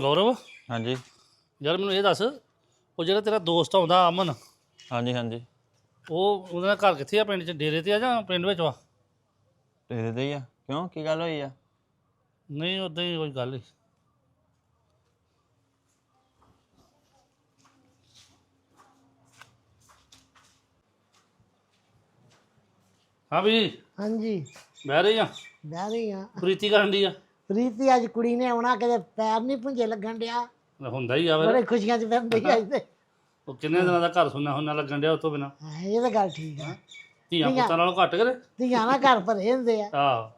ਗੌਰਵ? ਹਾਂਜੀ। ਯਾਰ ਮੈਨੂੰ ਇਹ ਦੱਸ ਉਹ ਜਿਹੜਾ ਤੇਰਾ ਦੋਸਤ ਆਉਂਦਾ ਅਮਨ ਹਾਂਜੀ ਹਾਂਜੀ। ਉਹ ਉਹਦਾ ਘਰ ਕਿੱਥੇ ਆ? ਪਿੰਡ 'ਚ ਡੇਰੇ ਤੇ ਆ ਜਾਂ ਪਿੰਡ ਵਿੱਚ ਵਾ? ਤੇਰੇ ਤੇ ਹੀ ਆ। ਕਿਉਂ? ਕੀ ਗੱਲ ਹੋਈ ਆ? ਨਹੀਂ ਉਦਾਂ ਹੀ ਕੋਈ ਗੱਲ ਨਹੀਂ। ਹਾਂ ਵੀ। ਹਾਂਜੀ। ਬਹਿ ਰਹੀ ਆ। ਬਹਿ ਰਹੀ ਆ। ਪ੍ਰੀਤੀ ਕਰਨ ਦੀ ਆ। ਪ੍ਰੀਤੀ ਅੱਜ ਕੁੜੀ ਨੇ ਆਉਣਾ ਕਦੇ ਪੈਰ ਨਹੀਂ ਪੁੰਜੇ ਲੱਗਣ ਡਿਆ। ਹੁੰਦਾ ਹੀ ਆ ਫਿਰ। ਬੜੇ ਖੁਸ਼ੀਆਂ ਚ ਫਿਰਦੀ ਅੱਜ ਤੇ ਉਹ ਕਿੰਨੇ ਦਿਨਾਂ ਦਾ ਘਰ ਸੁਣਨਾ ਹੁੰਨਾ ਲੱਗਣ ਡਿਆ ਉਤੋਂ ਬਿਨਾ? ਹਾਂ, ਇਹ ਤਾਂ ਗੱਲ ਠੀਕ ਆ। ਧੀਆਂ ਪੁੱਤਾਂ ਨਾਲੋਂ ਘੱਟ ਕਰੇ? ਧੀਆਂ ਨਾ ਘਰ ਭਰੇ ਹੁੰਦੇ ਆ। ਆਹ।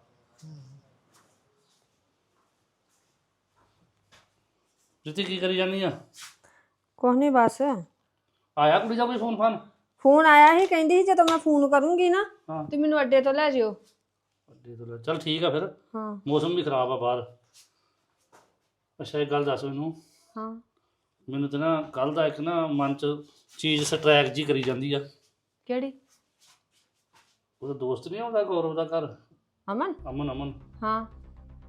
ਪ੍ਰੀਤੀ ਕੀ ਕਰੀ ਜਾਨੀ ਆ? ਕੁਛ ਨਹੀਂ ਬਸ। ਆਇਆ ਕੁੜੀ ਦਾ ਕੋਈ ਫੋਨ ਫਾਨ ਫੋਨ ਆਇਆ ਸੀ ਕਹਿੰਦੀ ਸੀ ਜਦੋਂ ਮੈਂ ਫੋਨ ਕਰੂੰਗੀ ਨਾ ਹਾਂ। ਤੇ ਮੈਨੂੰ ਅੱਡੇ ਤੋਂ ਲੈ ਜਿਓ। ਅੱਡੇ ਤੋਂ ਲੈ- ਚੱਲ ਠੀਕ ਆ ਫਿਰ। ਹਾਂ। ਮੌਸਮ ਵੀ ਖਰਾਬ ਆ ਬਾਹਰ। ਅੱਛਾ ਇੱਕ ਗੱਲ ਦੱਸ ਮੈਨੂੰ। ਹਾਂ। ਮੈਨੂੰ ਤੇ ਨਾ ਕੱਲ ਦਾ ਇੱਕ ਨਾ ਮਨ ਚ ਚੀਜ਼ ਸਟ੍ਰੈਕ ਜੀ ਕਰੀ ਜਾਂਦੀ ਆ। ਕਿਹੜੀ? ਉਹਦਾ ਦੋਸਤ ਨਹੀਂ ਆਉਂਦਾ ਗੌਰਵ ਦਾ ਘਰ? ਅਮਨ? ਅਮਨ ਅਮਨ। ਹਾਂ।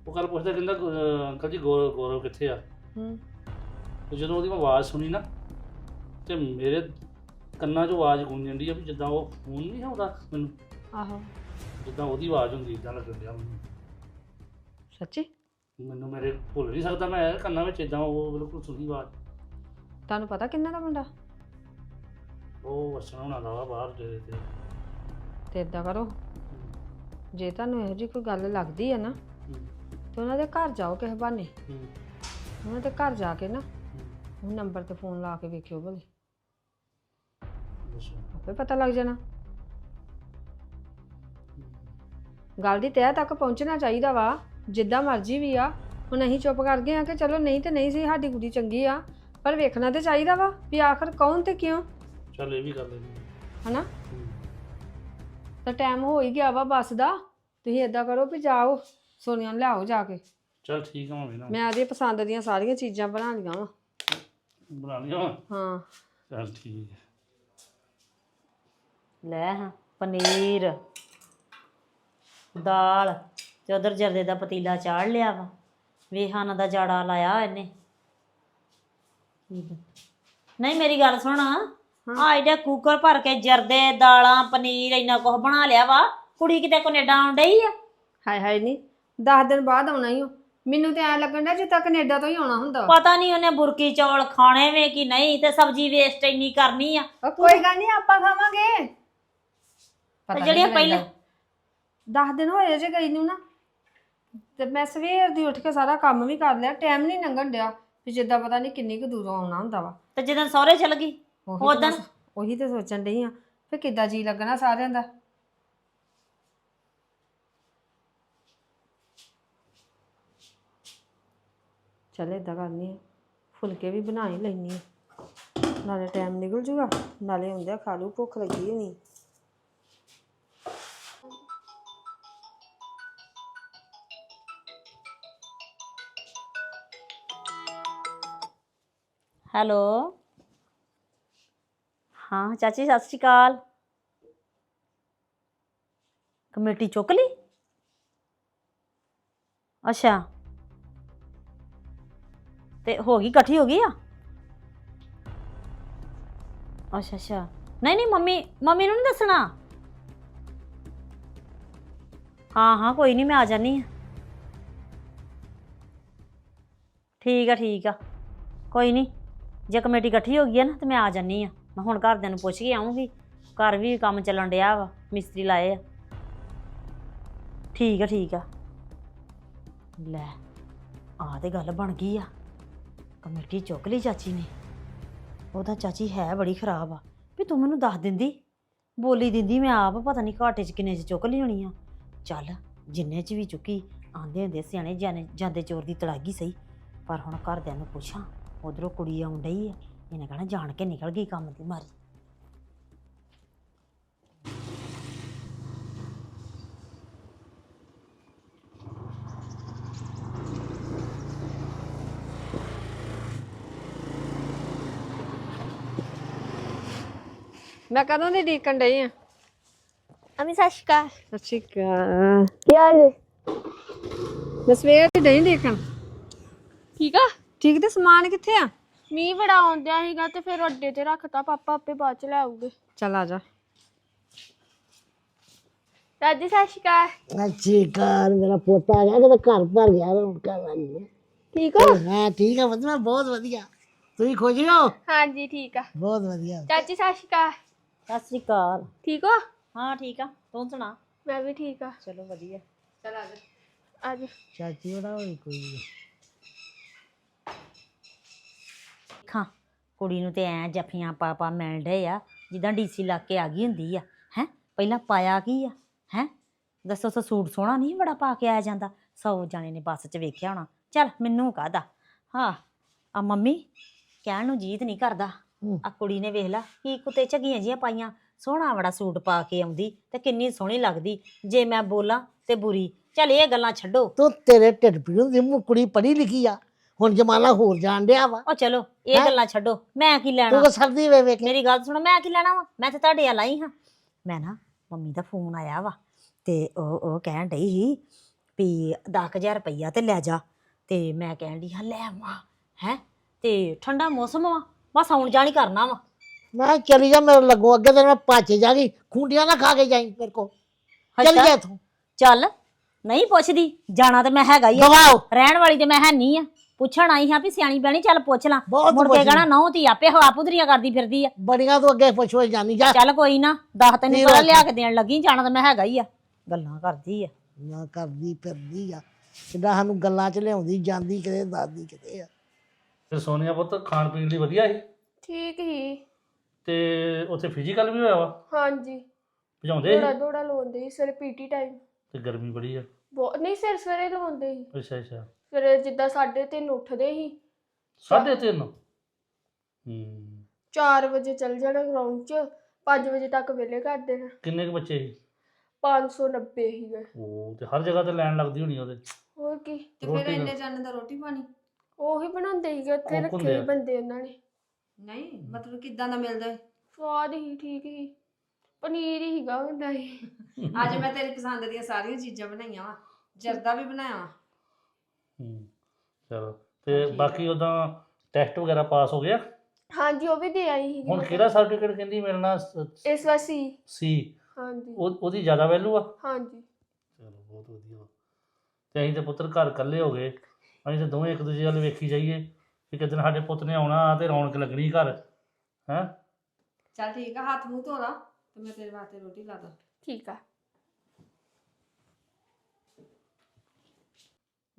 ਉਹ ਕੱਲ ਪੁੱਛਦਾ ਕਹਿੰਦਾ ਅਹ, ਅੰਕਲ ਜੀ ਗੌਰਵ ਗੌਰਵ ਕਿੱਥੇ ਆ? ਹੂੰ। ਤੇ ਜਦੋਂ ਉਹਦੀ ਮੈਂ ਆਵਾਜ਼ ਸੁਣੀ ਨਾ ਤੇ ਮੇਰੇ ਕੰਨਾਂ 'ਚ ਆਵਾਜ਼ ਗੂੰਜਣ ਦੀ ਆ ਵੀ ਜਿੱਦਾਂ ਉਹ ਫੋਨ ਨਹੀਂ ਆਉਂਦਾ ਮੈਨੂੰ। ਆਹੋ। ਜਿੱਦਾਂ ਉਹਦੀ ਆਵਾਜ਼ ਹੁੰਦੀ ਇਦਾਂ ਲੱਗਣ ਡਿਆ ਮੈਨੂੰ। ਸੱਚੀ? ਮੈਨੂੰ ਮੇਰੇ ਭੁੱਲ ਨਹੀਂ ਸਕਦਾ ਮੈਂ ਕੰਨਾਂ ਵਿੱਚ ਇਦਾਂ ਉਹ ਬਿਲਕੁਲ ਸੁਣੀ ਆਵਾਜ਼। ਤੁਹਾਨੂੰ ਪਤਾ ਕਿੰਨਾ ਦਾ ਮੁੰਡਾ? ਉਹ ਵਸਣਾ ਹੋਣਾ ਦਾ ਵਾ ਬਾਹਰ ਡੇਰੇ ਤੇ ਤੇ ਇਦਾਂ ਕਰੋ। ਜੇ ਤੁਹਾਨੂੰ ਇਹੋ ਜਿਹੀ ਕੋਈ ਗੱਲ ਲੱਗਦੀ ਹੈ ਨਾ ਹੂੰ, ਤੇ ਉਹਨਾਂ ਦੇ ਘਰ ਜਾਓ ਕਿਸੇ ਬਹਾਨੇ। ਹੂੰ, ਉਹਨਾਂ ਦੇ ਘਰ ਜਾ ਕੇ ਨਾ ਹੂੰ। ਉਹ ਨੰਬਰ ਤੇ ਫੋਨ ਲਾ ਕੇ ਵੇਖਿਓ ਭਲੇ। ਅੱਛਾ। ਆਪੇ ਪਤਾ ਲੱਗ ਜਾਣਾ। ਗੱਲ ਦੀ ਤਹਿ ਤੱਕ ਪਹੁੰਚਣਾ ਚਾਹੀਦਾ ਵਾ ਜਿੱਦਾਂ ਮਰਜ਼ੀ ਵੀ ਆ। ਹੁਣ ਅਸੀਂ ਚੁੱਪ ਕਰ ਗਏ ਆ ਕਿ ਚਲੋ ਨਹੀਂ ਤੇ ਨਹੀਂ ਸੀ ਸਾਡੀ ਕੁੜੀ ਚੰਗੀ ਆ। ਪਰ ਵੇਖਣਾ ਤੇ ਚਾਹੀਦਾ ਵਾ ਵੀ ਆਖਰ ਕੌਣ ਤੇ ਕਿਉਂ? ਚੱਲ ਇਹ ਵੀ ਕਰ ਲੈਂਦੇ ਹਨਾ। ਤਾਂ ਟਾਈਮ ਹੋ ਹੀ ਗਿਆ ਵਾ ਬੱਸ ਦਾ। ਤੁਸੀਂ ਏਦਾਂ ਕਰੋ ਵੀ ਜਾਓ ਸੋਨੀਆ ਨੂੰ ਲਿਆਓ ਜਾ ਕੇ। ਚੱਲ ਠੀਕ ਆ ਮੈਂ ਨਾ। ਮੈਂ ਆਦੀ ਪਸੰਦ ਦੀਆਂ ਸਾਰੀਆਂ ਚੀਜ਼ਾਂ ਬਣਾ ਲਈਆਂ ਵਾ। ਬਣਾ ਲਿਆ ਵਾ? ਹਾਂ। ਚੱਲ ਠੀਕ ਹੈ ਲੈ ਹਾਂ ਪਨੀਰ। ਦਾਲ ਤੇ ਉਧਰ ਜਰਦੇ ਦਾ ਪਤੀਲਾ ਚਾੜ ਲਿਆ ਵਾ। ਵੇਹਾਨਾ ਦਾ ਜਾੜਾ ਲਾਇਆ ਇਹਨੇ। ਨਹੀਂ ਮੇਰੀ ਗੱਲ ਸੁਣ। ਆ ਇਹਦਾ ਕੁੱਕਰ ਭਰ ਕੇ ਜਰਦੇ ਦਾਲਾਂ ਪਨੀਰ ਇੰਨਾ ਕੁਝ ਬਣਾ ਲਿਆ ਵਾ। ਕੁੜੀ ਕਿਤੇ ਕੈਨੇਡਾ ਆਉਣ ਡਈ ਆ? ਹਾਏ ਹਾਏ ਨਹੀਂ 10 ਦਿਨ ਬਾਅਦ ਆਉਣਾ ਹੀ ਮੈਨੂੰ ਤੇ ਐ ਲੱਗਣ ਡਿਆ ਜਿੱਦਾਂ ਕੈਨੇਡਾ ਤੋਂ ਹੀ ਆਉਣਾ ਹੁੰਦਾ। ਪਤਾ ਨਹੀਂ ਉਹਨੇ ਬੁਰਕੀ ਚੌਲ ਖਾਣੇ ਵੇ ਕਿ ਨਹੀਂ ਤੇ ਸਬਜ਼ੀ ਵੇਸਟ ਇੰਨੀ ਕਰਨੀ ਆ। ਕੋਈ ਗੱਲ ਨਹੀਂ ਆਪਾਂ ਖਾਵਾਂਗੇ। ਤੇ ਜਿਹੜੀਆਂ ਪਹਿਲਾਂ 10 ਦਿਨ ਹੋਏ ਜੇ ਗਈ ਨੂੰ ਨਾ ਤੇ ਮੈਂ ਸਵੇਰ ਦੀ ਉੱਠ ਕੇ ਸਾਰਾ ਕੰਮ ਵੀ ਕਰ ਲਿਆ ਟਾਈਮ ਨਹੀਂ ਲੰਘਣ ਡਿਆ ਵੀ ਜਿੱਦਾਂ ਪਤਾ ਨਹੀਂ ਕਿੰਨੀ ਕੁ ਦੂਰੋਂ ਆਉਣਾ ਹੁੰਦਾ ਵਾ। ਤੇ ਜਦੋਂ ਸਹੁਰੇ ਚਲ ਗਈ ਉਹੀ ਤਾਂ ਉਦਣ? ਮੈਂ- ਉਹੀ ਤੇ ਸੋਚਣ ਡਈ ਆ ਫੇ ਕਿੱਦਾਂ ਜੀ ਲੱਗਣਾ ਸਾਰਿਆਂ ਦਾ? ਚੱਲ ਏਦਾਂ ਕਰਨੀ ਆ ਫੁਲਕੇ ਵੀ ਬਣਾ ਹੀ ਲੈਣੀ ਆ। ਨਾਲੇ ਟਾਈਮ ਨਿਕਲ ਜੂਗਾ ਨਾਲੇ ਹੁੰਦਿਆ ਖਾ ਲੂ ਭੁੱਖ ਲੱਗੀ ਹੋਣੀ। ਹੈਲੋ। ਹਾਂ, ਚਾਚੀ, ਸਤਿ ਸ਼੍ਰੀ ਅਕਾਲ। ਕਮੇਟੀ ਚੁੱਕ ਲਈ? ਅੱਛਾ। ਤੇ ਹੋ ਗਈ, ਇਕੱਠੀ ਹੋ ਗਈ ਆ? ਅੱਛਾ ਅੱਛਾ। ਨਹੀਂ ਨਹੀਂ, ਮੰਮੀ ਮੰਮੀ ਨੂੰ ਨਹੀਂ ਦੱਸਣਾ? ਹਾਂ ਹਾਂ, ਕੋਈ ਨਹੀਂ ਮੈਂ ਆ ਜਾਨੀ ਆ ਠੀਕ ਆ ਠੀਕ ਆ। ਕੋਈ ਨਹੀਂ ਜੇ ਕਮੇਟੀ ਇਕੱਠੀ ਹੋ ਗਈ ਹੈ ਨਾ, ਤੇ ਮੈਂ ਆ ਜਾਨੀ ਆ ਮੈਂ ਹੁਣ ਘਰਦਿਆਂ ਨੂੰ ਪੁੱਛ ਕੇ ਆਉਂਗੀ ਘਰ ਵੀ ਕੰਮ ਚੱਲਣ ਡਿਆ ਵਾ, ਮਿਸਤਰੀ ਲਾਏ ਆ। ਠੀਕ ਆ ਠੀਕ ਆ। ਲੈ ਆ ਤੇ ਗੱਲ ਬਣ ਗਈ ਆ। ਕਮੇਟੀ ਚੁੱਕ ਲਈ ਚਾਚੀ ਨੇ। ਉਹਦਾ ਚਾਚੀ ਹੈ ਬੜੀ ਖਰਾਬ ਆ। ਵੀ ਤੂੰ ਮੈਨੂੰ ਦੱਸ ਦਿੰਦੀ, ਬੋਲੀ ਦਿੰਦੀ ਮੈਂ ਆਪ, ਪਤਾ ਨਹੀਂ ਘਾਟੇ 'ਚ ਕਿੰਨੇ 'ਚ ਚੁੱਕ ਲਈ ਹੋਣੀ ਆ। ਚੱਲ, ਜਿੰਨੇ 'ਚ ਵੀ ਚੁੱਕੀ ਆਂਦੇ ਹੁੰਦੇ ਸਿਆਣੇ ਜਾਣੇ ਜਾਂਦੇ ਚੋਰ ਦੀ ਤੜਾਗੀ ਸਹੀ, ਪਰ ਹੁਣ ਘਰਦਿਆਂ ਨੂੰ ਪੁੱਛਾਂ। ਉਧਰੋਂ ਕੁੜੀ ਆਉਣ ਡਈ ਆ। ਇਹਨੇ ਕਹਣਾ ਜਾਣ ਕੇ ਨਿਕਲ ਗਈ ਕੰਮ ਦੀ ਮਾਰੀ। ਮੈਂ ਕਦੋਂ ਦੀ ਡੀਕਣ ਡਈ ਆ? ਅਮੀ ਸਤਿ ਸ਼੍ਰੀ ਅਕਾਲ। ਸਤਿ ਸ਼੍ਰੀ ਅਕਾਲ। ਕੀ ਹਾਲ ਹੈ ਮੈਂ ਸਵੇਰ ਦੀ ਡਈ ਡੀਕਣ। ਠੀਕ ਆ? ਠੀਕ ਤੇ ਸਮਾਨ ਕਿੱਥੇ ਆ? ਮੀਂਹ ਬੜਾ ਆਉਂਦਿਆ ਸੀਗਾ ਤੇ ਫਿਰ ਅੱਡੇ ਤੇ ਰੱਖਤਾ ਪਾਪਾ ਆਪੇ ਬਾਅਦ ਚ ਲੈ ਆਉਗੇ ਚੱਲ ਆ ਜਾ। ਦਾਦੀ ਸਤਿ ਸ਼੍ਰੀ ਅਕਾਲ। ਅੱਛੀ ਕਾਰ ਮੇਰਾ ਪੋਤਾ ਆ ਗਿਆ ਕਿ ਘਰ ਭਰ ਗਿਆ ਰੌਣਕਾਂ ਲੱਗ ਗਈਆਂ ਠੀਕ ਹੋ? ਮੈਂ ਠੀਕ ਆ ਵਧੀਆ ਬਹੁਤ ਵਧੀਆ। ਤੁਸੀਂ ਖੁਸ਼ ਹੋ ਹਾਂਜੀ ਠੀਕ ਆ। ਬਹੁਤ ਵਧੀਆ। ਚਾਚੀ ਸਤਿ ਸ਼੍ਰੀ ਅਕਾਲ। ਸਤਿ ਸ੍ਰੀ ਅਕਾਲ। ਠੀਕ ਹੋ? ਹਾਂ ਠੀਕ ਆ। ਤੂੰ ਸੁਣਾ? ਮੈਂ ਵੀ ਠੀਕ ਆ। ਚਲੋ ਵਧੀਆ। ਅੱਜ ਚਾਚੀ ਉਹਦਾ ਹੋਈ ਕੋਈ। ਖਾਂ ਕੁੜੀ ਨੂੰ ਤੇ ਐ ਜੱਫੀਆਂ ਪਾ ਪਾ ਮਿਲ ਡੇ ਆ ਜਿੱਦਾਂ ਡੀਸੀ ਲਾ ਕੇ ਆ ਗਈ ਹੁੰਦੀ ਆ। ਹੈ? ਪਹਿਲਾਂ ਪਾਇਆ ਕੀ ਆ? ਹੈ? ਦੱਸੋ ਸੋ ਸੂਟ ਸੋਹਣਾ ਨਹੀਂ ਬੜਾ ਪਾ ਕੇ ਆਇਆ ਜਾਂਦਾ? ਸੌ ਜਾਣੇ ਨੇ ਬੱਸ 'ਚ ਵੇਖਿਆ ਹੋਣਾ। ਚੱਲ ਮੈਨੂੰ ਕਾਹਦਾ? ਹਾਂ ਆ ਮੰਮੀ ਕਹਿਣ ਨੂੰ ਜੀਤ ਨਹੀਂ ਕਰਦਾ। ਆ ਕੁੜੀ ਨੇ ਵੇਖ ਲਾ ਕੀ ਕੁੱਤੇ ਝਗੀਆਂ ਜੀਆਂ ਪਾਈਆਂ। ਸੋਹਣਾ ਬੜਾ ਸੂਟ ਪਾ ਕੇ ਆਉਂਦੀ ਤੇ ਕਿੰਨੀ ਸੋਹਣੀ ਲੱਗਦੀ। ਜੇ ਮੈਂ ਬੋਲਾਂ ਤੇ ਬੁਰੀ। ਚੱਲ ਇਹ ਗੱਲਾਂ ਛੱਡੋ। ਤੂੰ ਤੇਰੇ ਢਿੱਡ ਪੀੜ ਹੁੰਦੀ ਮੂੰ ਕੁੜੀ ਪੜ੍ਹੀ ਲਿਖੀ ਆ। ਹੁਣ ਜ਼ਮਾਨਾ ਹੋਰ ਜਾਣ ਡਿਆ ਵਾ। ਉਹ ਚਲੋ ਇਹ ਹੈਂ? ਗੱਲਾਂ ਛੱਡੋ ਮੈਂ ਕੀ ਲੈਣਾ? ਤੂੰ ਕੋ ਸਰਦੀ ਵੇ ਵੇਖ। ਮੇਰੀ ਗੱਲ ਸੁਣੋ ਮੈਂ ਕੀ ਲੈਣਾ ਵਾ? ਮੈਂ ਤੇ ਤੁਹਾਡੇ ਆ ਲਾਈ ਹਾਂ। ਮੈਂ ਨਾ ਮੰਮੀ ਦਾ ਫੋਨ ਆਇਆ ਵਾ ਤੇ ਉਹ ਉਹ ਕਹਿਣ ਡਈ ਸੀ ਵੀ 10000 ਰੁਪਈਆ ਤੇ ਲੈ ਜਾ। ਤੇ ਮੈਂ ਕਹਿਣ ਡਈ ਹਾਂ ਲੈ ਆਵਾਂ ਹੈ? ਤੇ ਠੰਡਾ ਮੌਸਮ ਵਾ ਬਸ ਆਉਣ ਜਾਣੀ ਕਰਨਾ ਵਾ। ਮੈਂ ਕਿਹਾ ਚਲੀ ਜਾ ਮੇਰੇ ਲੱਗੋ ਅੱਗੇ ਤੇ ਮੈਂ ਪਾਚੇ ਜਾ ਗਈ ਖੁੰਡੀਆਂ ਨਾ ਖਾ ਕੇ ਜਾਈ ਮੇਰੇ ਕੋ ਚਲ ਅੱਛਾ, ਜਾ ਤੂੰ ਚੱਲ ਨਹੀਂ ਪੁੱਛਦੀ ਜਾਣਾ ਤੇ ਮੈਂ ਹੈਗਾ ਹੀ ਆ। ਗਵਾਓ। ਰਹਿਣ ਵਾਲੀ ਤੇ ਮੈਂ ਹੈ ਨਹੀਂ ਆ। ਪੁੱਛਣ ਆਈ ਹਾਂ ਵੀ ਸਿਆਣੀ ਬਹਿਣੀ ਚੱਲ ਪੁੱਛ ਲਾਂ। ਬਹੁਤ ਮੁੜ ਕੇ ਪੁੱਛ। ਕਹਣਾ ਨਹੁੰ ਤੀ ਆਪੇ ਹਵਾ ਪੁਦਰੀਆਂ ਕਰਦੀ ਫਿਰਦੀ ਆ। ਬੜੀਆਂ ਤੋਂ ਅੱਗੇ ਪੁੱਛੋ ਜਾਨੀ ਜਾ। ਚੱਲ ਕੋਈ ਨਾ ਦਸ ਤੈਨੂੰ ਪਤਾ। ਲਿਆ ਕੇ ਦੇਣ ਲੱਗੀ ਜਾਣਾ ਤਾਂ ਮੈਂ ਹੈਗਾ ਹੀ ਆ। ਗੱਲਾਂ ਕਰਦੀ ਆ। ਨਾ ਕਰਦੀ ਫਿਰਦੀ ਆ। ਕਿੱਦਾਂ ਸਾਨੂੰ ਗੱਲਾਂ ਚ ਲਿਆਉਂਦੀ ਜਾਂਦੀ ਕਿਤੇ ਦਾਦੀ ਕਿਤੇ ਆ। ਤੇ ਸੋਨੀਆ ਪੁੱਤ ਖਾਣ ਪੀਣ ਲਈ ਵਧੀਆ ਸੀ? ਠੀਕ ਹੀ। ਤੇ ਉੱਥੇ ਫਿਜ਼ੀਕਲ ਵੀ ਹੋਇਆ ਵਾ? ਹਾਂਜੀ। ਭਜਾਉਂਦੇ ਥੋੜਾ ਸੀ? ਥੋੜਾ ਲਾਉਂਦੇ ਸੀ ਸਵੇਰੇ ਪੀਟੀ ਟਾਈਮ ਤੇ ਗਰਮੀ ਬੜੀ ਆ। ਬਹੁਤ ਨਹੀਂ ਸਿਰ ਸਵੇਰੇ ਲਾਉਂਦੇ ਸੀ। ਅੱਛਾ ਅੱਛਾ। ਸਵੇਰੇ ਜਿੱਦਾਂ 3:30 ਉੱਠਦੇ ਸੀ। ਸਾਢੇ ਤਿੰਨ? ਹੂੰ। 4 ਵਜੇ ਚੱਲ ਜਾਣਾ ਗਰਾਊਂਡ 'ਚ 5 ਵਜੇ ਤੱਕ ਵਿਹਲੇ ਕਰ ਦੇਣਾ। ਕਿੰਨੇ ਕੁ ਬੱਚੇ ਸੀ? 590 ਸੀਗੇ। ਉਹ ਤੇ ਹਰ ਜਗ੍ਹਾ ਤੇ ਲਾਈਨ ਲੱਗਦੀ ਹੋਣੀ ਉਹਦੇ। ਹੋਰ ਕੀ। ਤੇ ਫਿਰ ਇੰਨੇ ਜਾਣੇ ਦਾ ਰੋਟੀ ਪਾਣੀ? ਉਹੀ ਬਣਾਉਂਦੇ ਸੀਗੇ ਉੱਥੇ ਹੁੰਦੇ ਰੱਖੇ ਆ। ਬੰਦੇ ਉਹਨਾਂ ਨੇ। ਨਹੀਂ ਮਤਲਬ ਕਿੱਦਾਂ ਦਾ ਮਿਲਦਾ ਹੈ ਸਵਾਦ ਹੀ ਠੀਕ ਹੀ ਪਨੀਰ ਹੀ ਹੀਗਾ ਹੁੰਦਾ ਸੀ ਅੱਜ ਮੈਂ ਤੇਰੀ ਪਸੰਦ ਦੀਆਂ ਸਾਰੀਆਂ ਚੀਜ਼ਾਂ ਬਣਾਈਆਂ ਵਾ। ਜਰਦਾ ਵੀ ਬਣਾਇਆ ਵਾ। ਹੂੰ ਚਲੋ। ਤੇ ਬਾਕੀ ਉਦਾਂ ਟੈਸਟ ਵਗੈਰਾ ਪਾਸ ਹੋ ਗਿਆ? ਹਾਂਜੀ ਉਹ ਵੀ ਦੇ ਆਈ ਸੀਗੀ ਹੁਣ ਕਿਹੜਾ ਸਰਟੀਫਿਕੇਟ ਕਹਿੰਦੀ ਮਿਲਣਾ ਇਸ ਵਾਰ ਸੀ। ਸੀ। ਹਾਂਜੀ। ਉਹਦੀ ਜ਼ਿਆਦਾ ਵੈਲਿਊ ਆ? ਹਾਂਜੀ। ਚਲੋ ਬਹੁਤ ਵਧੀਆ। ਤੇ ਅਸੀਂ ਤੇ ਪੁੱਤਰ ਘਰ ਇਕੱਲੇ ਹੋ ਗਏ। ਅਸੀਂ ਤੇ ਦੋਵੇਂ ਇੱਕ ਦੂਜੇ ਵੱਲ ਵੇਖੀ ਜਾਈਏ ਕਿ ਕਿਦਨ ਸਾਡੇ ਪੁੱਤ ਨੇ ਆਉਣਾ ਤੇ ਰੌਣਕ ਲੱਗਣੀ ਘਰ ਹੈ? ਚੱਲ ਠੀਕ ਆ ਹੱਥ ਮੂੰਹ ਧੋ ਲਾ ਤੇ ਮੈਂ ਤੇਰੇ ਵਾਸਤੇ ਰੋਟੀ ਲਾ ਦਾਂ। ਠੀਕ ਆ।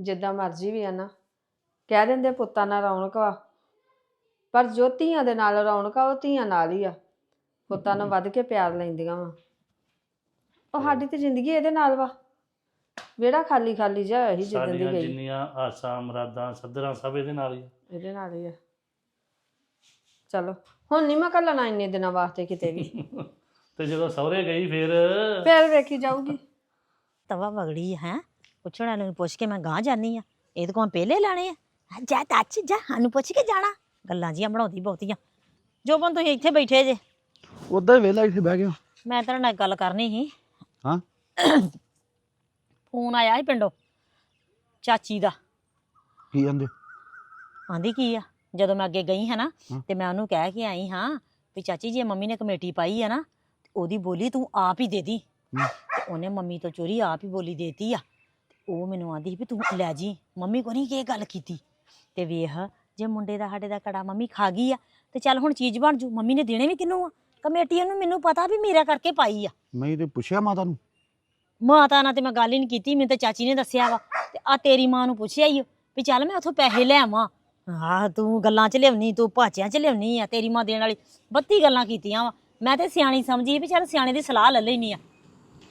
ਜਿੱਦਾਂ ਮਰਜ਼ੀ ਵੀ ਆ ਨਾ। ਕਹਿ ਦਿੰਦੇ ਪੁੱਤਾਂ ਨਾਲ ਰੌਣਕ ਵਾ। ਪਰ ਜੋ ਧੀਆਂ ਦੇ ਨਾਲ ਰੌਣਕ ਆ ਉਹ ਧੀਆਂ ਨਾਲ ਹੀ ਆ। ਪੁੱਤਾਂ ਨੂੰ ਵੱਧ ਕੇ ਪਿਆਰ ਲੈਂਦੀਆਂ ਵਾ। ਉਹ ਸਾਡੀ ਤੇ ਜ਼ਿੰਦਗੀ ਇਹਦੇ ਨਾਲ ਵਾ। ਵਿਹੜਾ ਖਾਲੀ ਖਾਲੀ ਜਿਹਾ ਹੋਇਆ ਸੀ ਜਿੱਦਣ ਦੀ ਸਾਡੀਆਂ ਗਈ ਜਿੰਨੀਆਂ ਆਸਾਂ ਮੁਰਾਦਾਂ ਸੱਧਰਾਂ ਸਭ ਇਹਦੇ ਨਾਲ ਹੀ ਆ। ਇਹਦੇ ਨਾਲ ਹੀ ਆ। ਚਲੋ ਹੁਣ ਨਹੀਂ ਮੈਂ ਕੱਲਣਾ ਇੰਨੇ ਦਿਨਾਂ ਵਾਸਤੇ ਕਿਤੇ ਵੀ। ਤੇ ਜਦੋਂ ਸਹੁਰੇ ਗਈ ਫਿਰ? ਫੇਰ ਵੇਖੀ ਜਾਊਗੀ। ਤਵਾ ਵਗੜੀ ਹੈ? ਪੁੱਛਣ ਵਾਲੇ ਨੂੰ ਪੁੱਛ ਕੇ ਮੈਂ ਗਾਂ ਜਾਨੀ ਆ। ਇਹਦੇ ਕੋਲ ਪਹਿਲੇ ਲਾਣੇ ਆ? ਹੈਂ, ਜਾ ਟੱਚ ਜਾ ਸਾਨੂੰ ਪੁੱਛ ਕੇ ਜਾਣਾ। ਗੱਲਾਂ ਜੀਆਂ ਬਣਾਉਂਦੀ ਬਹੁਤੀਆਂ। ਜੋਬਨ ਤੁਸੀਂ ਇੱਥੇ ਬੈਠੇ ਜੇ। ਉਦਾਂ ਹੀ ਵਿਹਲਾ ਇੱਥੇ ਬਹਿ ਗਿਆ। ਮੈਂ ਤੇਰੇ ਨਾਲ ਗੱਲ ਕਰਨੀ ਸੀ। ਹਾਂ? ਫੋਨ ਆਇਆ ਸੀ ਪਿੰਡੋਂ ਚਾਚੀ ਦਾ। ਕੀ ਕਹਿੰਦੇ? ਆਂਦੀ ਕੀ ਆ? ਜਦੋਂ ਮੈਂ ਅੱਗੇ ਗਈ ਹਾਂ ਨਾ ਹਾਂ। ਤੇ ਮੈਂ ਉਹਨੂੰ ਕਹਿ ਕੇ ਆਈ ਹਾਂ ਵੀ ਚਾਚੀ ਜੇ ਮੰਮੀ ਨੇ ਕਮੇਟੀ ਪਾਈ ਆ ਨਾ ਤੇ ਉਹਦੀ ਬੋਲੀ ਤੂੰ ਆਪ ਹੀ ਦੇ ਦੀ। ਹੂੰ। ਤੇ ਉਹਨੇ ਮੰਮੀ ਤੋਂ ਚੋਰੀ ਆਪ ਹੀ ਬੋਲੀ ਦੇਤੀ ਆ। ਉਹ ਮੈਨੂੰ ਆਂਦੀ ਵੀ ਤੂੰ ਲੈ ਜੀ। ਮੰਮੀ ਕੋ ਨਹੀਂ ਕੀ ਗੱਲ ਕੀਤੀ। ਤੇ ਵੇਖ ਜੇ ਮੁੰਡੇ ਦਾ ਸਾਡੇ ਦਾ ਕੜਾ ਮੰਮੀ ਖਾ ਗਈ ਆ ਤੇ ਚੱਲ ਹੁਣ ਚੀਜ਼ ਬਣ ਜੂ। ਮੰਮੀ ਨੇ ਦੇਣੇ ਵੀ ਕਿਨੂੰ ਆ? ਕਮੇਟੀ ਉਹਨੂੰ ਮੈਨੂੰ ਪਤਾ ਵੀ ਮੇਰਾ ਕਰਕੇ ਪਾਈ ਆ। ਮੈਂ ਤੇ ਪੁੱਛਿਆ ਮਾਤਾ ਨੂੰ? ਮਾਤਾ ਨਾਲ ਤੇ ਮੈਂ ਗੱਲ ਹੀ ਨਹੀਂ ਕੀਤੀ ਮੈਨੂੰ ਤਾਂ ਚਾਚੀ ਨੇ ਦੱਸਿਆ ਵਾ। ਤੇ ਆ ਤੇਰੀ ਮਾਂ ਨੂੰ ਪੁੱਛਿਆ ਈ ਓ ਵੀ ਚੱਲ ਮੈਂ ਉਥੋਂ ਪੈਸੇ ਲੈ ਆਵਾਂ। ਆਹ ਤੂੰ ਗੱਲਾਂ ਚ ਲਿਆਉਣੀ ਤੂੰ ਭਾਚਿਆਂ ਚ ਲਿਆਉਣੀ ਆ ਤੇਰੀ ਮਾਂ ਦੇਣ ਵਾਲੀ। ਬੱਤੀ ਗੱਲਾਂ ਕੀਤੀਆਂ ਵਾ। ਮੈਂ ਤੇ ਸਿਆਣੀ ਸਮਝੀ ਵੀ ਚੱਲ ਸਿਆਣੇ ਦੀ ਸਲਾਹ ਲੈ ਲੈਣੀ ਆ।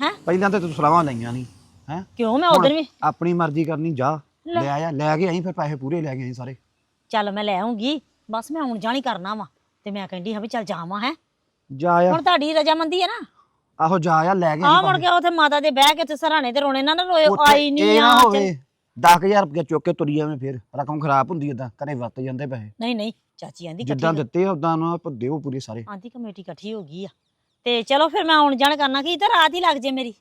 ਹੈ? ਪਹਿਲਾਂ ਤੇ ਤੂੰ ਸਲਾਹਾਂ ਲਈਆਂ ਨਹੀਂ ਹੈ? ਕਿਉਂ? ਮੈਂ ਉਧਰ ਵੀ ਆਪਣੀ ਮਰਜ਼ੀ ਕਰਨੀ ਜਾ। ਲੈ। ਆਇਆ ਲੈ ਕੇ ਆਈ ਫਿਰ ਪੈਸੇ ਪੂਰੇ ਲੈ ਕੇ ਆਈ ਸਾਰੇ। ਚੱਲ ਮੈਂ ਲੈ ਆਉਂਗੀ ਬਸ ਮੈਂ ਆਉਣ ਜਾਣੀ ਕਰਨਾ ਵਾ। ਤੇ ਮੈਂ ਕਹਿੰਦੀ ਹਾਂ ਵੀ ਚੱਲ ਜਾਵਾਂ ਹੈ। ਜਾ ਆ। ਹੁਣ ਤੁਹਾਡੀ ਰਜਾਮੰਦੀ ਹੈ ਨਾ। ਆਹੋ ਜਾ ਆ ਲੈ ਕੇ ਆ ਮੁੜ ਕੇ ਉਥੇ ਮਾਤਾ ਦੇ ਬਹਿ ਕੇ ਤੇ ਸਰਾਣੇ ਤੇ ਰੋਣੇ ਨਾ ਨਾ ਰੋਇਓ। ਆਈ ਨਹੀਂ ਆ ਨਾ ਹੋਵੇ। 10000 ਰੁਪਏ ਚੁੱਕ ਕੇ ਤੁਰੀ ਜਾਵੇਂ ਫਿਰ। ਰਕਮ ਖਰਾਬ ਹੁੰਦੀ ਏਦਾਂ ਘਰੇ ਵਰਤ ਜਾਂਦੇ ਪੈਸੇ। ਨਹੀਂ ਨਹੀਂ ਚਾਚੀ ਆਂਦੀ ਜਿੱਦਾਂ ਦਿੱਤੇ ਉਦਾਂ ਨਾ ਆਪਾਂ ਦਿਓ ਪੂਰੇ ਸਾਰੇ। ਆਂਦੀ ਕਮੇਟੀ ਇਕੱਠੀ ਹੋ ਗਈ ਆ। ਤੇ ਚਲੋ ਫਿਰ ਮੈਂ ਆਉਣ ਜਾਣ ਕਰਨਾ। ਕੀ ਤਾਂ ਰਾਤ ਹੀ ਲੱਗ ਜੇ ਮੇਰੀ।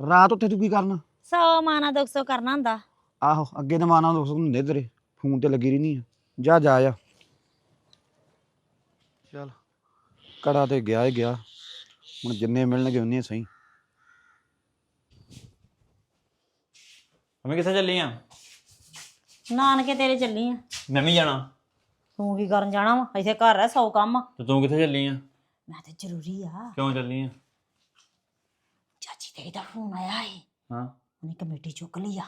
ਰਾਤ ਉੱਥੇ ਤੂੰ ਕੀ ਕਰਨਾ? ਸੌ ਮਾਨਾ ਦੁੱਖ ਸੌ ਕਰਨਾ ਹੁੰਦਾ। ਆਹੋ ਅੱਗੇ ਦਮਾਨਾ ਦੋਸਤ ਹੁੰਦੇ ਤੇਰੇ। ਫੋਨ ਤੇ ਲੱਗੀ ਰਹਿਨੀ ਆ। ਜਾ ਜਾ ਆ ਚੱਲ ਕੜਾ ਤੇ ਗਿਆ ਹੀ ਗਿਆ। ਹੁਣ ਜਿੰਨੇ ਮਿਲਣਗੇ ਉਨੇ ਸਹੀ। ਮੰਮੀ ਕਿੱਥੇ ਚੱਲੀ ਆ? ਨਾਨਕੇ ਤੇਰੇ ਚੱਲੀ ਆ। ਮੈਂ ਵੀ ਜਾਣਾ। ਤੂੰ ਕੀ ਕਰਨ ਜਾਣਾ ਵਾ? ਇੱਥੇ ਘਰ ਰਹਿ ਸੌ ਕੰਮ ਆ। ਤੇ ਤੂੰ ਕਿੱਥੇ ਚੱਲੀ ਆ? ਮੈਂ ਤੇ ਜ਼ਰੂਰੀ ਆ। ਕਿਉਂ ਚੱਲੀ ਆ? ਦਾ ਫੋਨ ਆਇਆ ਏ ਹਾਂ। ਉਹਨੇ ਕਮੇਟੀ ਚੁੱਕ ਲਈ ਆ।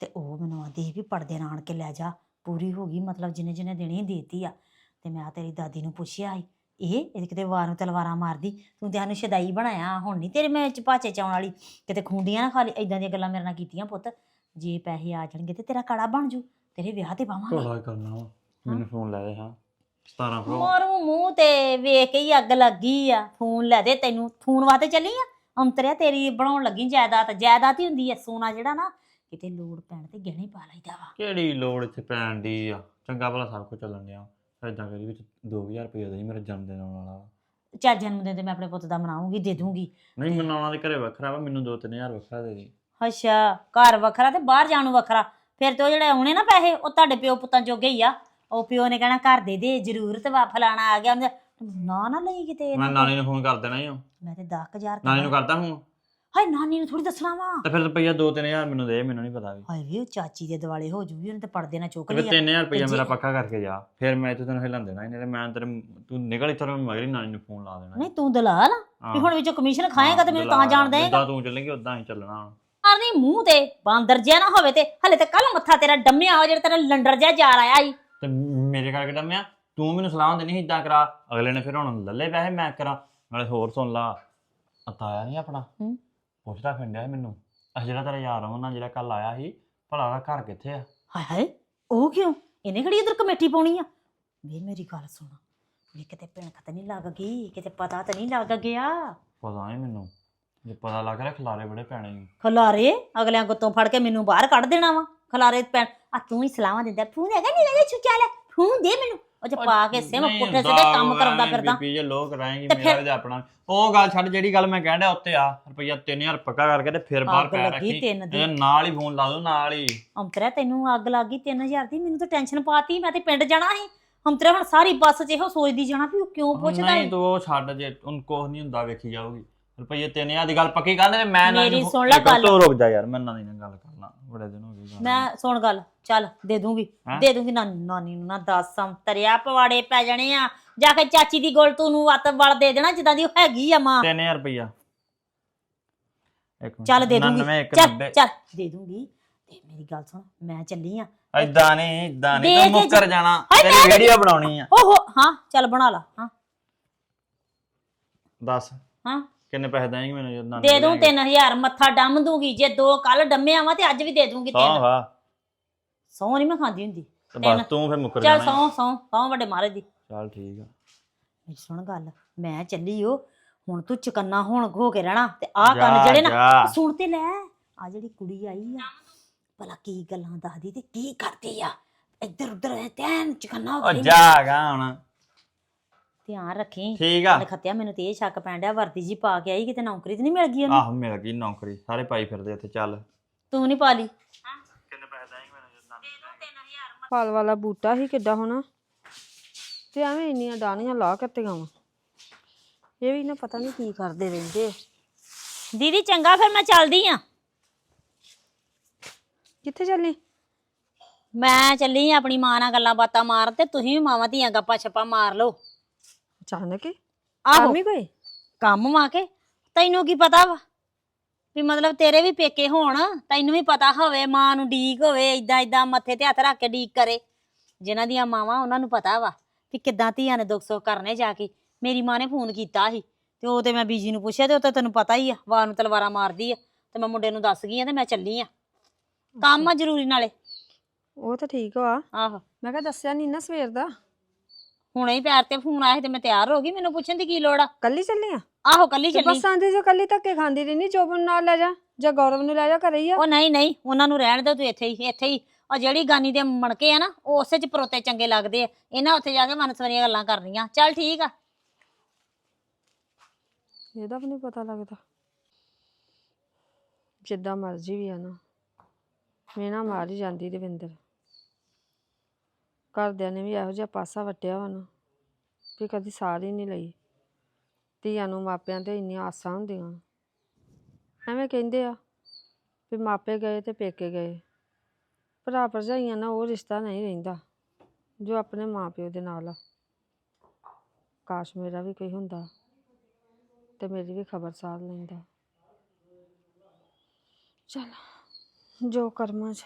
ਤੇ ਉਹ ਮੈਨੂੰ ਆਂਦੀ ਵੀ ਪਰਦੇ ਨਾਲ ਆਣ ਕੇ ਲੈ ਜਾ। ਪੂਰੀ ਹੋ ਗਈ ਮਤਲਬ ਜਿੰਨੇ ਜਿੰਨੇ ਦੇਣੀ ਦੇਤੀ ਆ। ਤੇ ਮੈਂ ਤੇਰੀ ਦਾਦੀ ਨੂੰ ਪੁੱਛਿਆ ਸੀ ਇਹ ਇਹਦੇ ਕਿਤੇ ਵਾਰ ਨੂੰ ਤਲਵਾਰਾਂ ਮਾਰਦੀ ਤੂੰ ਤੇ ਸਾਨੂੰ ਸ਼ਦਾਈ ਬਣਾਇਆ ਹੁਣ ਨਹੀਂ ਤੇਰੇ ਮੈਂ ਚ ਭਾਚੇ ਚ ਆਉਣ ਵਾਲੀ। ਕਿਤੇ ਖੁੰਡੀਆਂ ਨਾ ਖਾਲੀ ਇਦਾਂ ਦੀਆਂ ਗੱਲਾਂ ਮੇਰੇ ਨਾਲ ਕੀਤੀਆਂ ਪੁੱਤ। ਜੇ ਪੈਸੇ ਆ ਜਾਣਗੇ ਤੇ ਤੇਰਾ ਕੜਾ ਬਣ ਜੂ ਤੇਰੇ ਵਿਆਹ ਤੇ ਪਾਵਾਂਗੇ। ਢੋਲਾ ਕਰਨਾ ਵਾ। ਮੈਨੂੰ ਫੋਨ ਲੈ ਦੇ ਹਾਂ। 17 ਪ੍ਰੋ ਮਾਰੂ ਮੂੰਹ ਤੇ ਵੇਖ ਕੇ ਹੀ ਅੱਗ ਲੱਗੀ ਆ। ਫੋਨ ਲੈ ਦੇ ਤੈਨੂੰ ਫੋਨ ਵਾਸਤੇ ਚੱਲੀ ਆ? ਅੰਤਰਿਆ ਤੇਰੀ ਬਣਾਉਣ ਲੱਗੀ ਜਾਇਦਾਦ ਜਾਇਦਾਦ ਹੀ ਹੁੰਦੀ ਆ ਸੋਨਾ ਜਿਹੜਾ ਨਾ ਕਿਤੇ ਲੋੜ ਪੈਣ ਤੇ ਗਹਿਣੇ ਪਾ ਲਈਦਾ ਵਾ। ਕਿਹੜੀ ਲੋੜ ਇੱਥੇ ਪੈਣ ਦੀ ਆ? ਚੰਗਾ ਭਲਾ ਸਭ ਕੁਝ ਚੱਲਣ ਡਿਆ। ਏਦਾਂ ਕਰੀ ਵਿੱਚ 2000 ਰੁਪਏ ਦੇ ਮੇਰਾ ਜਨਮ ਦਿਨ ਆਉਣ ਵਾਲਾ। ਚੱਲ ਜਨਮ ਦਿਨ ਤੇ ਮੈਂ ਆਪਣੇ ਪੁੱਤ ਦਾ ਮਨਾਉਂਗੀ ਦੇ ਦੂੰਗੀ ਨਹੀਂ ਮਨਾਉਣਾ ਦੇ ਘਰੇ ਵੱਖਰਾ ਵਾ ਮੈਨੂੰ 2-3000 ਵੱਖਰਾ ਦੇ ਦੇ। ਅੱਛਾ ਘਰ ਵੱਖਰਾ ਤੇ ਬਾਹਰ ਜਾਣ ਨੂੰ ਵੱਖਰਾ। ਫਿਰ ਤੇ ਉਹ ਜਿਹੜੇ ਆਉਣੇ ਨਾ ਪੈਸੇ ਉਹ ਤੁਹਾਡੇ ਪਿਓ ਪੁੱਤਾਂ ਜੋਗੇ ਹੀ ਆ। ਉਹ ਪਿਓ ਨੇ ਕਹਿਣਾ ਘਰ ਦੇ ਦੇ ਜ਼ਰੂਰਤ ਵਾ ਫਲਾਣਾ ਆ ਗਿਆ ਉਹਨੇ ਨਾ ਨਾ ਲਈ ਕਿਤੇ ਮੈਂ ਨਾਨੀ ਨੂੰ ਫੋਨ ਕਰ ਦੇਣਾ ਹੀ ਆ ਮੈਂ ਤੇ 10000 ਨਾਨੀ ਨੂੰ ਕਰਦਾ ਫੋਨ ਹਾਏ ਨਾਨੀ ਨੂੰ ਥੋੜੀ ਦੱਸਣਾ ਵਾ। ਤੇ ਫਿਰ ਰੁਪਈਆ 2-3000 ਮੈਨੂੰ ਦੇ ਮੈਨੂੰ ਨਹੀਂ ਪਤਾ ਵੀ। ਹਾਏ ਵੀ ਉਹ ਚਾਚੀ ਦੇ ਦਿਵਾਲੇ ਹੋ ਜੂਗੀ ਉਹਨੇ ਤੇ ਪਰਦੇ ਨਾਲ ਚੁੱਕ ਤੇ ਫਿਰ ਲਿਆ। 3000 ਰੁਪਈਆ ਮੇਰਾ ਪੱਕਾ ਕਰਕੇ ਜਾ। ਫਿਰ ਮੈਂ ਇੱਥੇ ਤੈਨੂੰ ਹਿਲਣ ਦੇਣਾ ਹੀ ਨਹੀਂ ਤੇ ਮੈਂ ਤੇਰੇ ਤੂੰ ਨਿਕਲ ਇੱਥੋਂ ਮੈਂ ਮਗਰ ਹੀ ਨਾਨੀ ਨੂੰ ਫੋਨ ਲਾ ਦੇਣਾ ਨਹੀਂ ਤੂੰ ਦਲਾਲ ਆ। ਹਾਂ। ਵੀ ਹੁਣ ਵਿੱਚੋਂ ਕਮਿਸ਼ਨ ਖਾਏਗਾ ਤੇ ਮੈਨੂੰ ਤਾਂ ਹਾਂ, ਜਾਣ ਦੇਗਾ ਜਿੱਦਾਂ ਤੂੰ ਚੱਲੇਂਗੀ ਉਦਾਂ ਹੀ ਚੱਲਣਾ ਹੁਣ। ਨਹੀਂ ਮੂੰਹ ਤੇ ਬਾਂਦਰ ਜਿਹਾ ਨਾ ਹੋਵੇ ਤੇ ਹਲੇ ਤੇ ਕੱਲ ਮੱਥਾ ਤੇਰਾ ਡੰਮਿਆ ਹੋ ਜਿਹੜਾ ਤੇਰਾ ਲੰਡਰ ਜਿਹਾ ਜਾ ਆਇਆ ਈ ਤੇ ਮੇਰੇ ਕਰਕੇ ਡੰਮਿਆ? ਤੂੰ ਮੈਨੂੰ ਸਲਾਹ ਦੇਣੀ ਸੀ ਇਦਾਂ ਕਰਾ ਅਗਲੇ ਨੇ ਫਿਰ ਹੁਣ ਲੱਲੇ ਪੈਸੇ ਮੈਂ ਕਰਾਂ ਨਾਲੇ ਹੋਰ ਸੁਣ ਲਾ ਅਤਾਇਆ ਨਹੀਂ ਆਪਣਾ? ਹੂੰ। ਪੁੱਛਦਾ ਫਿੰਡਿਆ ਸੀ ਮੈਨੂੰ ਅਹ ਜਿਹੜਾ ਤੇਰਾ ਯਾਰ ਉਹਨਾਂ ਜਿਹੜਾ ਕੱਲ ਆਇਆ ਸੀ ਭਲਾ ਉਹਦਾ ਘਰ ਕਿੱਥੇ ਆ? ਹਾਏ ਹਾਏ ਉਹ ਕਿਉਂ? ਇਹਨੇ ਕਿਹੜੀ ਇਧਰ ਕਮੇਟੀ ਪਾਉਣੀ ਆ? ਵੇ ਮੇਰੀ ਗੱਲ ਸੁਣ ਵੀ ਕਿਤੇ ਭਿਣਕ ਤਾਂ ਨਹੀਂ ਲੱਗ ਗਈ ਕਿਤੇ ਪਤਾ ਤਾਂ ਨਹੀਂ ਲੱਗ ਗਿਆ। ਪਤਾ ਨਹੀਂ ਮੈਨੂੰ ਜੇ ਪਤਾ ਲੱਗ ਰਿਹਾ ਖਲਾਰੇ ਬੜੇ ਪੈਣੇ ਈ। ਖਲਾਰੇ ਅਗਲਿਆਂ ਗੁੱਤੋਂ ਫੜ ਕੇ ਮੈਨੂੰ ਬਾਹਰ ਕੱਢ ਦੇਣਾ ਵਾ ਖਲਾਰੇ ਪੈਣ ਆ ਤੂੰ ਹੀ ਸਲਾਹਾਂ ਦਿੰਦਾ ਫੋਨ ਹੈਗਾ ਨਹੀਂ ਹੈਗਾ ਛੁੱਚਾ ਲੈ ਫੋਨ ਦੇ ਮੈਨੂੰ। ਉਹ ਚ ਪਾ ਕੇ ਸਿਮ ਪੁੱਠੇ ਸਿੱਧੇ ਕੰਮ ਕਰਦਾ ਫਿਰਦਾ। ਬੀਬੀ ਜੇ ਲੋਕ ਕਰਾਏਗੀ ਤੇ ਮੇਰਾ ਤਾਂ ਆਪਣਾ। ਉਹ ਗੱਲ ਛੱਡ ਜਿਹੜੀ ਗੱਲ ਮੈਂ ਡਿਆ ਉੱਤੇ ਆ ਰੁਪਈਆ 3000 ਪੱਕਾ ਕਰਕੇ ਤੇ ਫਿਰ ਬਾਹਰ ਪੈ ਰੱਖੀ। ਇਹਦੇ ਨਾਲ ਹੀ ਫੋਨ ਲਾ ਦੋ ਨਾਲ ਹੀ। ਅੰਤਰਾ ਤੈਨੂੰ ਅੱਗ ਲੱਗ ਗਈ 3000 ਦੀ ਮੈਨੂੰ ਤਾਂ ਟੈਨਸ਼ਨ ਪਾਤੀ ਮੈਂ ਤੇ ਪਿੰਡ ਜਾਣਾ ਸੀ। ਅੰਤਰਾ ਹੁਣ ਸਾਰੀ ਬੱਸ 'ਚ ਇਹੋ ਸੋਚਦੀ ਜਾਣਾ ਵੀ ਉਹ ਕਿਉਂ ਪੁੱਛਦਾ ਨਹੀਂ? ਤੂੰ ਉਹ ਛੱਡ ਜੇ ਉਹਨ ਕੁਛ ਨਹੀਂ ਹੁੰਦਾ ਵੇਖੀ ਜਾਊਗੀ। ਰੁਪਈਏ 3000 ਦੀ ਗੱਲ ਪੱਕੀ ਕਰ ਤੇ ਮੈਂ ਨਾ ਮੇਰੀ ਸੁਣ ਲੈ ਗੱਲ। ਤੂੰ ਰੁਕ ਜਾ ਯਾਰ ਮੈਂ ਨਾਨੀ ਨਾਲ ਗੱਲ ਕਰਨਾ ਬੜੇ ਦਿਨ ਹੋ ਗਏ ਗੱਲ ਮੈਂ ਸੁਣ ਗੱਲ ਚੱਲ ਦੇ ਦੂੰਗੀ। ਹੈਂ? ਦੇ ਦੂੰਗੀ ਨਾ ਨਾਨੀ ਨੂੰ ਨਾ ਦੱਸ ਤਰਿਆ ਪਵਾੜੇ ਪੈ ਜਾਣੇ ਆ। ਜਾ ਕੇ ਚਾਚੀ ਦੀ ਗੋਲ ਤੂੰ ਨੂੰ ਅੱਤ ਵਲ ਦੇ ਦੇਣਾ ਜਿੱਦਾਂ ਦੀ ਉਹ ਹੈਗੀ ਆ ਮਾਂ। 3000 ਰੁਪਈਆ। ਇੱਕ ਮਿੰਟ ਚੱਲ ਦੇ ਦੂੰਗੀ। 99, ਚੱਲ 190 ਚੱਲ ਦੇ ਦੂੰਗੀ। ਤੇ ਮੇਰੀ ਗੱਲ ਸੁਣ ਮੈਂ ਚੱਲੀ ਆ। ਏਦਾਂ ਨਹੀਂ ਏਦਾਂ ਨਹੀਂ ਦੇ ਤੂੰ ਕੇ ਮੁੱਕਰ ਜਾ- ਜਾਣਾ ਹਾਏ ਤੇਰੀ ਮੈਂ ਵੀਡੀਓ ਬਣਾਉਣੀ ਆ। ਓਹੋ ਹਾਂ ਚੱਲ ਬਣਾ ਲਾ ਹਾਂ। ਦੱਸ। ਹਾਂ। ਕਿੰਨੇ ਪੈਸੇ ਦੇਂਗੀ ਮੈਨੂੰ ਜਦੋਂ ਨਾਨੀ ਦੇ ਦੂੰ 3000 ਮੱਥਾ ਡੰਮ ਦੂੰਗੀ ਜੇ ਦੋ ਕੱਲ ਡੰਮਿਆ ਵਾ ਤੇ ਅੱਜ ਵੀ ਦੇ ਦੂੰਗੀ ਤਿੰਨ। ਵਾ ਸੌ ਨਹੀਂ ਮੈਂ ਖਾਂਦੀ ਹੁੰਦੀ ਤੇ ਤਿੰਨ। ਬਸ ਤੂੰ ਫਿਰ ਮੁੱਕਰ ਚੱਲ ਜਾਣਾ ਸੌ ਸੌ ਸੌ ਵੱਡੇ ਮਹਾਰਾਜ ਦੀ। ਚੱਲ ਠੀਕ ਆ। ਮੇਰੀ ਸੁਣ ਗੱਲ ਮੈਂ ਚੱਲੀ ਓ ਹੁਣ ਤੂੰ ਚਕੰਨਾ ਹੋਣ ਹੋ ਕੇ ਰਹਿਣਾ ਤੇ ਆਹ ਕੰਨ ਜਾ, ਜਿਹੜੇ ਨਾ ਜਾ। ਸੁਣ ਤੇ ਲੈ ਆ ਜਿਹੜੀ ਕੁੜੀ ਆਈ ਆ ਭਲਾ ਕੀ ਗੱਲਾਂ ਦੱਸਦੀ ਤੇ ਕੀ ਕਰਦੀ ਆ ਇੱਧਰ ਉੱਧਰ ਤੈਨ ਚਕੰਨਾ ਹੋ ਕੇ ਜਾਗਾ ਹੁਣ। ਧਿਆਨ ਰੱਖੀ। ਠੀਕ ਆ। ਨਖੱਤਿਆ ਮੈਨੂੰ ਤੇ ਇਹ ਸ਼ੱਕ ਪੈਣ ਡਿਆ ਵਰਦੀ ਜੀ ਪਾ ਕੇ ਆਈ ਕਿਤੇ ਨੌਕਰੀ ਤੇ ਨਹੀਂ ਮਿਲ ਗਈ ਉਹਨੂੰ? ਆਹੋ ਮਿਲ ਗਈ ਨੌਕਰੀ ਸਾਰੇ ਪਾਈ ਫਿਰਦੇ ਇੱਥੇ ਚੱਲ। ਤੂੰ ਨਹੀਂ ਪਾ ਲਈ? ਫਲ ਵਾਲਾ ਬੂਟਾ ਹੀ ਕਿੱਡਾ ਹੋਣਾ। ਤੇ ਐਵੇਂ ਇੰਨੀਆਂ ਡਾਣੀਆਂ ਲਾ ਕੱਤੀਆਂ ਵਾ ਇਹ ਵੀ ਨਾ ਪਤਾ ਨਹੀਂ ਕੀ ਕਰਦੇ ਰਹਿੰਦੇ। ਦੀਦੀ ਚੰਗਾ ਫਿਰ ਮੈਂ ਚੱਲਦੀ ਆ। ਕਿੱਥੇ ਚੱਲੀ? ਮੈਂ ਚੱਲੀ ਆਂ ਆਪਣੀ ਮਾਂ ਨਾਲ ਗੱਲਾਂ ਬਾਤਾਂ ਮਾਰ ਤੇ ਤੁਸੀਂ ਵੀ ਮਾਵਾਂ ਧੀਆਂ ਗੱਪਾਂ ਛੱਪਾਂ ਮਾਰ ਲਓ। ਅਚਾਨਕ ਹੀ ਆਹੋ। ਹੀ ਕੋਈ? ਕੰਮ ਮਾ ਕੇ? ਤੈਨੂੰ ਕੀ ਪਤਾ ਵਾ? ਵੀ ਮਤਲਬ ਤੇਰੇ ਵੀ ਪੇਕੇ ਹੋਣ ਤੈਨੂੰ ਵੀ ਪਤਾ ਹੋਵੇ ਮਾਂ ਨੂੰ ਡੀਕ ਹੋਵੇ ਇਦਾਂ ਇਦਾਂ ਮੱਥੇ ਤੇ ਹੱਥ ਰੱਖ ਕੇ ਡੀਕ ਕਰੇ। ਜਿਨ੍ਹਾਂ ਦੀਆਂ ਮਾਵਾਂ ਉਹਨਾਂ ਨੂੰ ਪਤਾ ਵਾ ਵੀ ਕਿੱਦਾਂ ਧੀਆਂ ਨੇ ਦੁੱਖ ਸੁੱਖ ਕਰਨੇ ਜਾ ਕੇ। ਮੇਰੀ ਮਾਂ ਨੇ ਫੋਨ ਕੀਤਾ ਸੀ ਤੇ ਉਹ ਤੇ ਮੈਂ ਬੀਜੀ ਨੂੰ ਪੁੱਛਿਆ ਤੇ ਉਹ ਤਾਂ ਤੈਨੂੰ ਪਤਾ ਹੀ ਆ ਵਾਰ ਨੂੰ ਤਲਵਾਰਾਂ ਮਾਰਦੀ ਆ ਤੇ ਮੈਂ ਮੁੰਡੇ ਨੂੰ ਦੱਸ ਗਈ ਆ ਤੇ ਮੈਂ ਚੱਲੀ ਆ। ਕੰਮ ਆ ਜ਼ਰੂਰੀ ਨਾਲੇ। ਉਹ ਤਾਂ ਠੀਕ ਵਾ। ਆਹੋ। ਮੈਂ ਕਿਹਾ ਦੱਸਿਆ ਨਹੀਂ ਨਾ ਸਵੇਰ ਦਾ। ਹੁਣੇ ਹੀ ਪੈਰ ਤੇ ਫੋਨ ਆਇਆ ਤੇ ਮੈਂ ਤਿਆਰ ਹੋ ਗਈ ਮੈਨੂੰ ਪੁੱਛਣ ਦੀ ਕੀ ਲੋੜ ਆ? ਕੱਲੀ ਚੱਲੀ ਆ? ਆਹੋ ਕੱਲੀ ਤੇ ਚੱਲੀ। ਬਸ ਆਂਦੀ ਜੋ ਕੱਲੀ ਧੱਕੇ ਖਾਂਦੀ ਰਹਿਨੀ ਜੋਬਨ ਨਾਲ ਲੈ ਜਾ ਜਾਂ ਗੌਰਵ ਨੂੰ ਲੈ ਜਾ ਘਰੇ ਹੀ ਆ? ਉਹ ਨਹੀਂ ਨਹੀਂ ਉਹਨਾਂ ਨੂੰ ਰਹਿਣ ਦਿਓ ਤੂੰ ਇੱਥੇ ਹੀ ਇੱਥੇ ਹੀ। ਉਹ ਜਿਹੜੀ ਗਾਨੀ ਦੇ ਮਣਕੇ ਆ ਨਾ ਉਹ ਉਸੇ ਚ ਪਰੋਤੇ ਚੰਗੇ ਲੱਗਦੇ ਆ। ਇਹਨਾਂ ਉੱਥੇ ਜਾ ਕੇ ਮਨਸਵਰੀਆਂ ਗੱਲਾਂ ਕਰਨੀਆਂ। ਚੱਲ ਠੀਕ ਆ। ਇਹਦਾ ਵੀ ਨਹੀਂ ਪਤਾ ਲੱਗਦਾ। ਜਿੱਦਾਂ ਮਰਜ਼ੀ ਵੀ ਆ ਨਾ। ਮਾਰ ਹੀ ਜਾਂਦੀ ਦਵਿੰਦਰ ਘਰਦਿਆਂ ਨੇ ਵੀ ਇਹੋ ਜਿਹਾ ਪਾਸਾ ਵੱਟਿਆ ਵਾ ਨਾ ਵੀ ਕਦੀ ਸਾਰ ਹੀ ਨਹੀਂ ਲਈ। ਧੀਆਂ ਨੂੰ ਮਾਪਿਆਂ ਤੇ ਇੰਨੀਆਂ ਆਸਾਂ ਹੁੰਦੀਆਂ। ਐਵੇਂ ਕਹਿੰਦੇ ਆ ਵੀ ਮਾਪੇ ਗਏ ਤੇ ਪੇਕੇ ਗਏ। ਭਰਾ ਭਰਜਾਈਆਂ ਨਾਲ ਉਹ ਰਿਸ਼ਤਾ ਨਹੀਂ ਰਹਿੰਦਾ ਜੋ ਆਪਣੇ ਮਾਪਿਓ ਦੇ ਨਾਲ ਆ। ਕਾਸ਼ ਮੇਰਾ ਵੀ ਕੋਈ ਹੁੰਦਾ ਤੇ ਮੇਰੀ ਵੀ ਖਬਰ ਸਾਰ ਲੈਂਦਾ। ਚਲ, ਜੋ ਕਰਮਾਂ 'ਚ